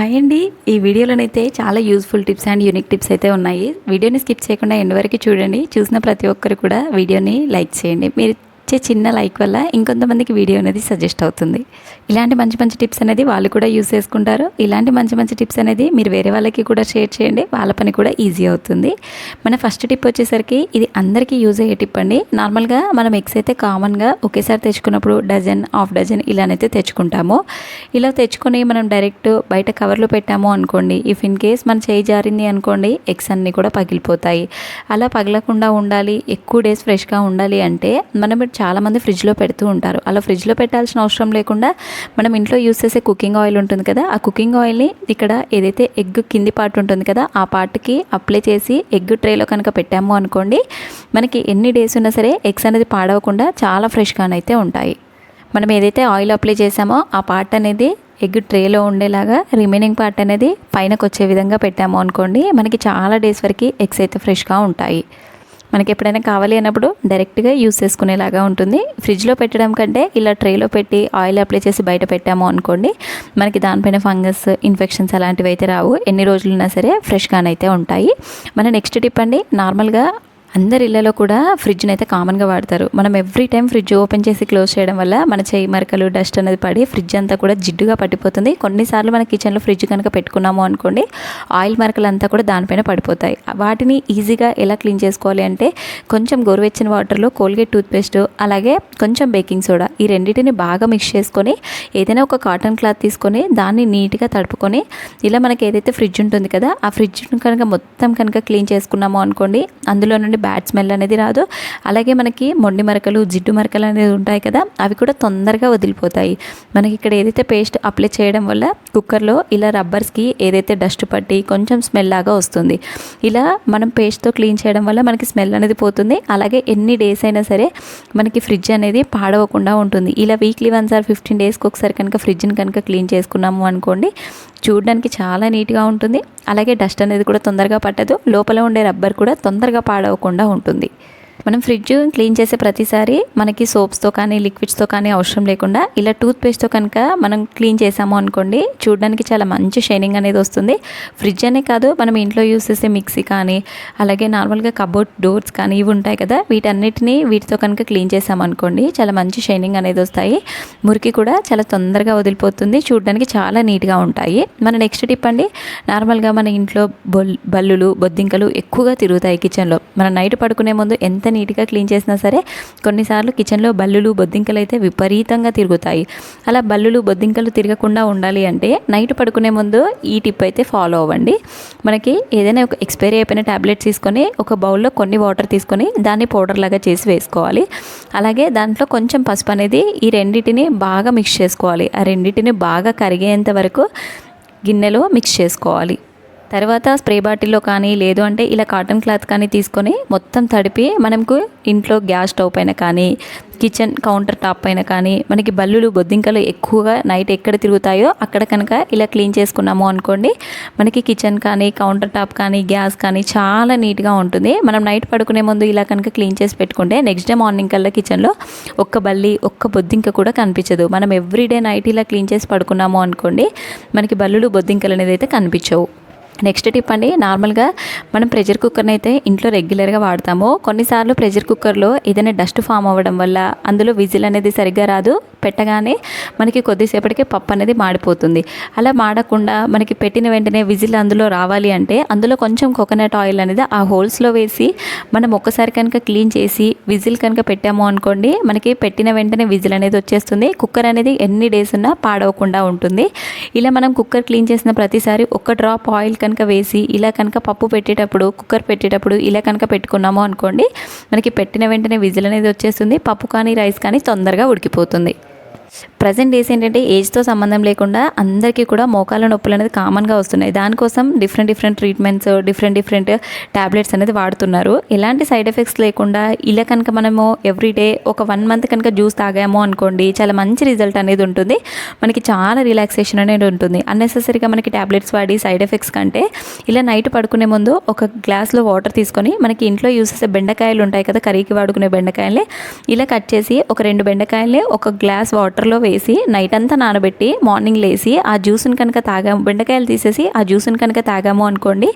Hi అండి. ఈ వీడియోలోనైతే చాలా useful tips and unique tips అయితే ఉన్నాయి. వీడియోని స్కిప్ చేయకుండా ఎండ్ వరకు చూడండి. చూసిన ప్రతి ఒక్కరు కూడా వీడియోని లైక్ చేయండి. మీరు ఇచ్చే చిన్న లైక్ వల్ల ఇంకొంతమందికి వీడియో అనేది సజెస్ట్ అవుతుంది. ఇలాంటి మంచి మంచి టిప్స్ అనేది వాళ్ళు కూడా యూస్ చేసుకుంటారు. ఇలాంటి మంచి మంచి టిప్స్ అనేది మీరు వేరే వాళ్ళకి కూడా షేర్ చేయండి. వాళ్ళ పని కూడా ఈజీ అవుతుంది. మన ఫస్ట్ టిప్ వచ్చేసరికి ఇది అందరికీ యూజ్ అయ్యే టిప్ అండి. నార్మల్గా మనం ఎగ్స్ అయితే కామన్గా ఒకేసారి తెచ్చుకున్నప్పుడు డజన్ హాఫ్ డజన్ ఇలానైతే తెచ్చుకుంటాము. ఇలా తెచ్చుకొని మనం డైరెక్ట్ బయట కవర్లో పెట్టాము అనుకోండి ఇఫ్ ఇన్ కేస్ మన చేయి జారింది అనుకోండి ఎగ్స్ అన్నీ కూడా పగిలిపోతాయి. అలా పగలకుండా ఉండాలి ఎక్కువ డేస్ ఫ్రెష్గా ఉండాలి అంటే మనం చాలామంది ఫ్రిడ్జ్లో పెడుతూ ఉంటారు. అలా ఫ్రిడ్జ్లో పెట్టాల్సిన అవసరం లేకుండా మనం ఇంట్లో యూస్ చేసే కుకింగ్ ఆయిల్ ఉంటుంది కదా ఆ కుకింగ్ ఆయిల్ని ఇక్కడ ఏదైతే ఎగ్ కింది పార్ట్ ఉంటుంది కదా ఆ పార్ట్కి అప్లై చేసి ఎగ్ ట్రేలో కనుక పెట్టాము అనుకోండి మనకి ఎన్ని డేస్ ఉన్నా సరే ఎగ్స్ అనేది పాడవకుండా చాలా ఫ్రెష్గానైతే ఉంటాయి. మనం ఏదైతే ఆయిల్ అప్లై చేసామో ఆ పార్ట్ అనేది ఎగ్ ట్రేలో ఉండేలాగా రిమైనింగ్ పార్ట్ అనేది పైనకు వచ్చే విధంగా పెట్టాము అనుకోండి మనకి చాలా డేస్ వరకు ఎగ్స్ అయితే ఫ్రెష్గా ఉంటాయి. మనకి ఎప్పుడైనా కావాలి అన్నప్పుడు డైరెక్ట్గా యూస్ చేసుకునేలాగా ఉంటుంది. ఫ్రిడ్జ్లో పెట్టడం కంటే ఇలా ట్రేలో పెట్టి ఆయిల్ అప్లై చేసి బయట పెట్టాము అనుకోండి మనకి దానిపైన ఫంగస్ ఇన్ఫెక్షన్స్ అలాంటివి అయితే రావు. ఎన్ని రోజులున్నా సరే ఫ్రెష్గానైతే ఉంటాయి. మన నెక్స్ట్ టిప్ అండి నార్మల్గా అందరి ఇళ్ళలో కూడా ఫ్రిడ్జ్ని అయితే కామన్గా వాడతారు. మనం ఎవ్రీ టైం ఫ్రిడ్జ్ ఓపెన్ చేసి క్లోజ్ చేయడం వల్ల మన చేయి మరకలు డస్ట్ అనేది పడి ఫ్రిడ్జ్ అంతా కూడా జిడ్డుగా పట్టిపోతుంది. కొన్నిసార్లు మన కిచెన్లో ఫ్రిడ్జ్ కనుక పెట్టుకున్నాము అనుకోండి ఆయిల్ మరకలు అంతా కూడా దానిపైన పడిపోతాయి. వాటిని ఈజీగా ఎలా క్లీన్ చేసుకోవాలి అంటే కొంచెం గోరువెచ్చని వాటర్లో కోల్గేట్ టూత్పేస్ట్ అలాగే కొంచెం బేకింగ్ సోడా ఈ రెండింటిని బాగా మిక్స్ చేసుకొని ఏదైనా ఒక కాటన్ క్లాత్ తీసుకొని దాన్ని నీట్గా తడుపుకొని ఇలా మనకి ఏదైతే ఫ్రిడ్జ్ ఉంటుంది కదా ఆ ఫ్రిడ్జ్ కనుక మొత్తం కనుక క్లీన్ చేసుకున్నాము అనుకోండి అందులో నుండి బ్యాడ్ స్మెల్ అనేది రాదు. అలాగే మనకి మొండి మరకలు జిడ్డు మరకలు అనేది ఉంటాయి కదా అవి కూడా తొందరగా వదిలిపోతాయి. మనకి ఇక్కడ ఏదైతే పేస్ట్ అప్లై చేయడం వల్ల కుక్కర్లో ఇలా రబ్బర్స్కి ఏదైతే డస్ట్ పట్టి కొంచెం స్మెల్ లాగా వస్తుంది. ఇలా మనం పేస్ట్తో క్లీన్ చేయడం వల్ల మనకి స్మెల్ అనేది పోతుంది. అలాగే ఎన్ని డేస్ అయినా సరే మనకి ఫ్రిడ్జ్ అనేది పాడవకుండా ఉంటుంది. ఇలా వీక్లీ వన్స్ ఆర్ ఫిఫ్టీన్ డేస్కి ఒకసారి కనుక ఫ్రిడ్జ్ని కనుక క్లీన్ చేసుకున్నాము అనుకోండి చూడడానికి చాలా నీట్గా ఉంటుంది. అలాగే డస్ట్ అనేది కూడా తొందరగా పట్టదు. లోపల ఉండే రబ్బర్ కూడా తొందరగా పాడవకుండా ఉంటుంది. మనం ఫ్రిడ్జ్ క్లీన్ చేసే ప్రతిసారి మనకి సోప్స్తో కానీ లిక్విడ్స్తో కానీ అవసరం లేకుండా ఇలా టూత్ పేస్ట్తో కనుక మనం క్లీన్ చేసాము అనుకోండి చూడడానికి చాలా మంచి షైనింగ్ అనేది వస్తుంది. ఫ్రిడ్జ్ అనే కాదు మనం ఇంట్లో యూస్ చేసే మిక్సీ కానీ అలాగే నార్మల్గా కబోర్డ్ డోర్స్ కానీ ఇవి ఉంటాయి కదా వీటన్నిటిని వీటితో కనుక క్లీన్ చేసామనుకోండి చాలా మంచి షైనింగ్ అనేది వస్తాయి. మురికి కూడా చాలా తొందరగా వదిలిపోతుంది చూడడానికి చాలా నీట్గా ఉంటాయి. మన నెక్స్ట్ టిప్ అండి నార్మల్గా మన ఇంట్లో బొల్ బల్లులు బొద్దింకలు ఎక్కువగా తిరుగుతాయి కిచెన్లో. మనం నైట్ పడుకునే ముందు ఎంత నీట్గా క్లీన్ చేసినా సరే కొన్నిసార్లు కిచెన్లో బల్లులు బొద్దింకలు అయితే విపరీతంగా తిరుగుతాయి. అలా బల్లులు బొద్దింకలు తిరగకుండా ఉండాలి అంటే నైట్ పడుకునే ముందు ఈ టిప్ అయితే ఫాలో అవ్వండి. మనకి ఏదైనా ఒక ఎక్స్పైరీ అయిపోయిన ట్యాబ్లెట్స్ తీసుకొని ఒక బౌల్లో కొన్ని వాటర్ తీసుకొని దాన్ని పౌడర్ లాగా చేసి వేసుకోవాలి. అలాగే దాంట్లో కొంచెం పసుపు అనేది ఈ రెండింటిని బాగా మిక్స్ చేసుకోవాలి. ఆ రెండింటిని బాగా కరిగేంత వరకు గిన్నెలో మిక్స్ చేసుకోవాలి. తర్వాత స్ప్రే బాటిల్లో కానీ లేదు అంటే ఇలా కాటన్ క్లాత్ కానీ తీసుకొని మొత్తం తడిపి మనకు ఇంట్లో గ్యాస్ స్టవ్ పైన కానీ కిచెన్ కౌంటర్ టాప్ పైన కానీ మనకి బల్లులు బొద్దింకలు ఎక్కువగా నైట్ ఎక్కడ తిరుగుతాయో అక్కడ కనుక ఇలా క్లీన్ చేసుకున్నాము అనుకోండి మనకి కిచెన్ కానీ కౌంటర్ టాప్ కానీ గ్యాస్ కానీ చాలా నీట్గా ఉంటుంది. మనం నైట్ పడుకునే ముందు ఇలా కనుక క్లీన్ చేసి పెట్టుకుంటే నెక్స్ట్ డే మార్నింగ్ కల్లా కిచెన్లో ఒక్క బల్లి ఒక్క బొద్దింక కూడా కనిపించదు. మనం ఎవ్రీడే నైట్ ఇలా క్లీన్ చేసి పడుకున్నాము అనుకోండి మనకి బల్లులు బొద్దింకలు అనేది అయితే కనిపించవు. నెక్స్ట్ టిప్ అండి నార్మల్గా మనం ప్రెషర్ కుక్కర్ని అయితే ఇంట్లో రెగ్యులర్గా వాడతాము. కొన్నిసార్లు ప్రెషర్ కుక్కర్లో ఏదైనా డస్ట్ ఫామ్ అవ్వడం వల్ల అందులో విజిల్ అనేది సరిగ్గా రాదు. పెట్టగానే మనకి కొద్దిసేపటికే పప్పు అనేది మాడిపోతుంది. అలా మాడకుండా మనకి పెట్టిన వెంటనే విజిల్ అందులో రావాలి అంటే అందులో కొంచెం కోకోనట్ ఆయిల్ అనేది ఆ హోల్స్లో వేసి మనం ఒక్కసారి కనుక క్లీన్ చేసి విజిల్ కనుక పెట్టాము అనుకోండి మనకి పెట్టిన వెంటనే విజిల్ అనేది వచ్చేస్తుంది. కుక్కర్ అనేది ఎన్ని డేస్ ఉన్నా పాడవకుండా ఉంటుంది. ఇలా మనం కుక్కర్ క్లీన్ చేసిన ప్రతిసారి ఒక డ్రాప్ ఆయిల్ కనుక వేసి ఇలా కనుక పప్పు పెట్టేటప్పుడు కుక్కర్ పెట్టేటప్పుడు ఇలా కనుక పెట్టుకున్నాము అనుకోండి మనకి పెట్టిన వెంటనే విజిల్ అనేది వచ్చేస్తుంది పప్పు కానీ రైస్ కానీ తొందరగా ఉడికిపోతుంది. ప్రజెంట్ డేస్ ఏంటంటే ఏజ్తో సంబంధం లేకుండా అందరికీ కూడా మోకాల నొప్పులు అనేది కామన్గా వస్తున్నాయి. దానికోసం different different treatments different different tablets అనేది వాడుతున్నారు. ఎలాంటి సైడ్ ఎఫెక్ట్స్ లేకుండా ఇలా కనుక మనము ఎవ్రీడే ఒక వన్ మంత్ కనుక జ్యూస్ తాగాము అనుకోండి చాలా మంచి రిజల్ట్ అనేది ఉంటుంది. మనకి చాలా రిలాక్సేషన్ అనేది ఉంటుంది. అన్నెసెసరీగా మనకి ట్యాబ్లెట్స్ వాడి సైడ్ ఎఫెక్ట్స్ కంటే ఇలా నైట్ పడుకునే ముందు ఒక గ్లాస్లో వాటర్ తీసుకొని మనకి ఇంట్లో యూస్ చేసే బెండకాయలు ఉంటాయి కదా కర్రీకి వాడుకునే బెండకాయలే ఇలా కట్ చేసి ఒక రెండు బెండకాయలే ఒక గ్లాస్ వాటర్లో వేసి నైట్ అంతా నానబెట్టి మార్నింగ్ లేసి ఆ జ్యూస్ని కనుక తాగాము బెండకాయలు తీసేసి ఆ జ్యూస్ని కనుక తాగాము అనుకోండి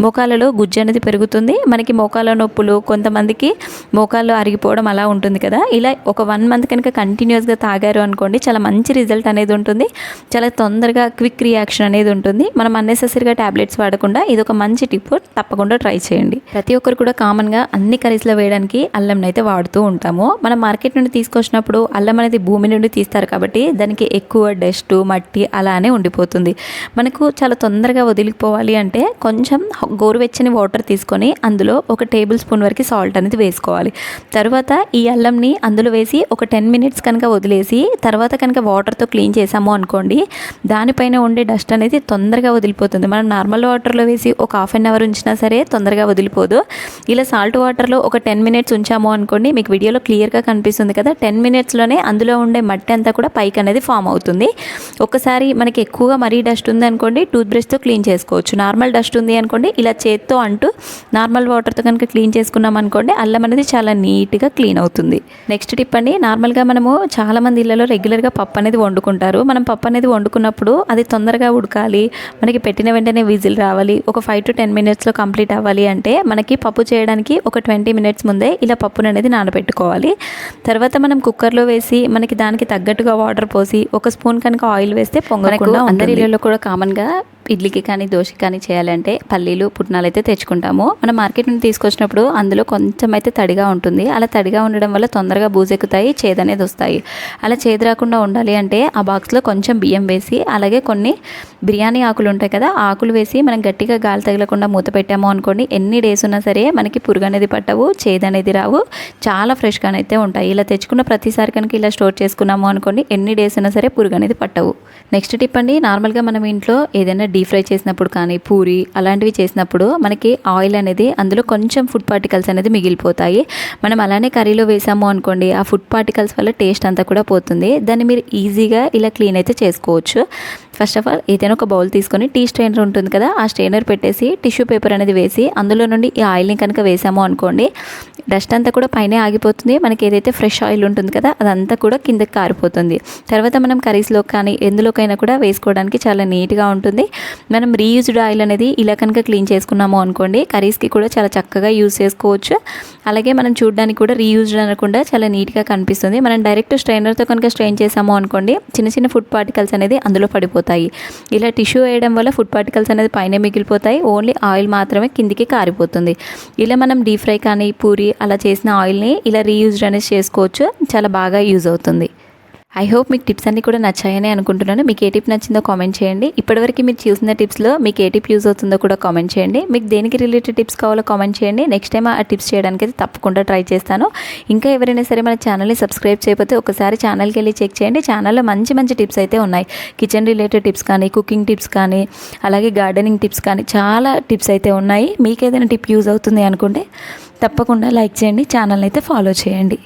మోకాలలో గుజ్జు అనేది పెరుగుతుంది. మనకి మోకాల నొప్పులు కొంతమందికి మోకాళ్ళు అరిగిపోవడం అలా ఉంటుంది కదా. ఇలా ఒక వన్ మంత్ కనుక కంటిన్యూస్గా తాగారు అనుకోండి చాలా మంచి రిజల్ట్ అనేది ఉంటుంది. చాలా తొందరగా క్విక్ రియాక్షన్ అనేది ఉంటుంది. మనం అన్నెసెసరీగా ట్యాబ్లెట్స్ వాడకుండా ఇది ఒక మంచి టిప్ తప్పకుండా ట్రై చేయండి. ప్రతి ఒక్కరు కూడా కామన్గా అన్ని కర్రీస్లో వేయడానికి అల్లంని అయితే వాడుతూ ఉంటాము. మనం మార్కెట్ నుండి తీసుకొచ్చినప్పుడు అల్లం అనేది భూమి నుండి తీస్తారు కాబట్టి కాబట్టి దానికి ఎక్కువ డస్ట్ మట్టి అలానే ఉండిపోతుంది. మనకు చాలా తొందరగా వదిలిపోవాలి అంటే కొంచెం గోరువెచ్చని వాటర్ తీసుకొని అందులో ఒక టేబుల్ స్పూన్ వరకు సాల్ట్ అనేది వేసుకోవాలి. తర్వాత ఈ అల్లంని అందులో వేసి ఒక టెన్ మినిట్స్ కనుక వదిలేసి తర్వాత కనుక వాటర్తో క్లీన్ చేసాము అనుకోండి దానిపైన ఉండే డస్ట్ అనేది తొందరగా వదిలిపోతుంది. మనం నార్మల్ వాటర్లో వేసి ఒక హాఫ్ అన్ అవర్ ఉంచినా సరే తొందరగా వదిలిపోదు. ఇలా సాల్ట్ వాటర్లో ఒక టెన్ మినిట్స్ ఉంచాము అనుకోండి మీకు వీడియోలో క్లియర్గా కనిపిస్తుంది కదా టెన్ మినిట్స్లోనే అందులో ఉండే మట్టి అంతా కూడా పైకి అనేది ఫామ్ అవుతుంది. ఒకసారి మనకి ఎక్కువగా మరీ డస్ట్ ఉంది అనుకోండి టూత్ బ్రష్తో క్లీన్ చేసుకోవచ్చు. నార్మల్ డస్ట్ ఉంది అనుకోండి ఇలా చేత్తో అంటూ నార్మల్ వాటర్తో కనుక క్లీన్ చేసుకున్నాం అనుకోండి అల్లం అనేది చాలా నీట్గా క్లీన్ అవుతుంది. నెక్స్ట్ టిప్ అండి నార్మల్గా మనము చాలా మంది ఇళ్ళలో రెగ్యులర్గా పప్పు అనేది వండుకుంటారు. మనం పప్పు అనేది వండుకున్నప్పుడు అది తొందరగా ఉడకాలి మనకి పెట్టిన వెంటనే విజిల్ రావాలి ఒక ఫైవ్ టు టెన్ మినిట్స్లో కంప్లీట్ అవ్వాలి అంటే మనకి పప్పు చేయడానికి ఒక ట్వంటీ మినిట్స్ ముందే ఇలా పప్పును అనేది నానబెట్టుకోవాలి. తర్వాత మనం కుక్కర్లో వేసి మనకి దానికి తగ్గట్టుగా వాటర్ పోసి ఒక స్పూన్ కనుక ఆయిల్ వేస్తే పొంగకుండా అందరి ఇళ్ళలో కూడా కామన్గా ఇడ్లీకి కానీ దోశకి కానీ చేయాలంటే పల్లీలు పుట్నాలు అయితే తెచ్చుకుంటాము. మనం మార్కెట్ నుండి తీసుకొచ్చినప్పుడు అందులో కొంచెం అయితే తడిగా ఉంటుంది. అలా తడిగా ఉండడం వల్ల తొందరగా బూజెక్కుతాయి చేదనేది వస్తాయి. అలా చేదు రాకుండా ఉండాలి అంటే ఆ బాక్స్లో కొంచెం బియ్యం వేసి అలాగే కొన్ని బిర్యానీ ఆకులు ఉంటాయి కదా ఆకులు వేసి మనం గట్టిగా గాలి తగలకుండా మూత పెట్టాము అనుకోండి ఎన్ని డేస్ ఉన్నా సరే మనకి పురుగు అనేది పట్టవు చేదు అనేది రావు. చాలా ఫ్రెష్గా అయితే ఉంటాయి. ఇలా తెచ్చుకున్న ప్రతిసారి కనుక ఇలా స్టోర్ చేసుకున్నాము అనుకోండి ఎన్ని డేస్ ఉన్నా సరే పురుగు అనేది పట్టవు. నెక్స్ట్ టిప్ అండి నార్మల్గా మనం ఇంట్లో ఏదైనా డీప్ ఫ్రై చేసినప్పుడు కానీ పూరి అలాంటివి చేసినప్పుడు మనకి ఆయిల్ అనేది అందులో కొంచెం ఫుడ్ పార్టికల్స్ అనేది మిగిలిపోతాయి. మనం అలానే కర్రీలో వేసాము అనుకోండి ఆ ఫుడ్ పార్టికల్స్ వల్ల టేస్ట్ అంతా కూడా పోతుంది. దాన్ని మీరు ఈజీగా ఇలా క్లీన్ అయితే చేసుకోవచ్చు. ఫస్ట్ ఆఫ్ ఆల్ ఏదైనా ఒక బౌల్ తీసుకొని టీ స్ట్రైనర్ ఉంటుంది కదా ఆ స్ట్రైనర్ పెట్టేసి టిష్యూ పేపర్ అనేది వేసి అందులో నుండి ఈ ఆయిల్ని కనుక వేసాము అనుకోండి డస్ట్ అంతా కూడా పైన ఆగిపోతుంది. మనకి ఏదైతే ఫ్రెష్ ఆయిల్ ఉంటుంది కదా అదంతా కూడా కిందకి కారిపోతుంది. తర్వాత మనం కర్రీస్లో కానీ ఎందులోకైనా కూడా వేసుకోవడానికి చాలా నీట్గా ఉంటుంది. మనం రీయూజ్డ్ ఆయిల్ అనేది ఇలా కనుక క్లీన్ చేసుకున్నాము అనుకోండి కర్రీస్కి కూడా చాలా చక్కగా యూజ్ చేసుకోవచ్చు. అలాగే మనం చూడడానికి కూడా రీయూజ్డ్ అనకుండా చాలా నీట్గా కనిపిస్తుంది. మనం డైరెక్ట్ స్ట్రైనర్తో కనుక స్ట్రెయిన్ చేసాము అనుకోండి చిన్న చిన్న ఫుడ్ పార్టికల్స్ అనేది అందులో పడిపోతాయి. ఇలా టిష్యూ వేయడం వల్ల ఫుడ్ పార్టికల్స్ అనేది పైన మిగిలిపోతాయి. ఓన్లీ ఆయిల్ మాత్రమే కిందికి కారిపోతుంది. ఇలా మనం డీప్ ఫ్రై కానీ పూరి అలా చేసిన ఆయిల్ని ఇలా రీయూజ్డ్ అనేది చేసుకోవచ్చు. చాలా బాగా యూజ్ అవుతుంది. ఐ హోప్ మీకు టిప్స్ అన్నీ కూడా నచ్చాయని అనుకుంటున్నాను. మీకు ఏ టిప్ నచ్చిందో కామెంట్ చేయండి. ఇప్పటివరకు మీరు చూసిన టిప్స్లో మీకు ఏ టిప్ యూజ్ అవుతుందో కూడా కామెంట్ చేయండి. మీకు దేనికి రిలేటెడ్ టిప్స్ కావాలో కామెంట్ చేయండి. నెక్స్ట్ టైం ఆ టిప్స్ చేయడానికి అయితే తప్పకుండా ట్రై చేస్తాను. ఇంకా ఎవరైనా సరే మన ఛానల్ని సబ్స్క్రైబ్ చేయకపోతే ఒకసారి ఛానల్కి వెళ్ళి చెక్ చేయండి. ఛానల్లో మంచి మంచి టిప్స్ అయితే ఉన్నాయి. కిచెన్ రిలేటెడ్ టిప్స్ కానీ కుకింగ్ టిప్స్ కానీ అలాగే గార్డెనింగ్ టిప్స్ కానీ చాలా టిప్స్ అయితే ఉన్నాయి. మీకు ఏదైనా టిప్ యూజ్ అవుతుంది అనుకుంటే తప్పకుండా లైక్ చేయండి. ఛానల్ని అయితే ఫాలో చేయండి.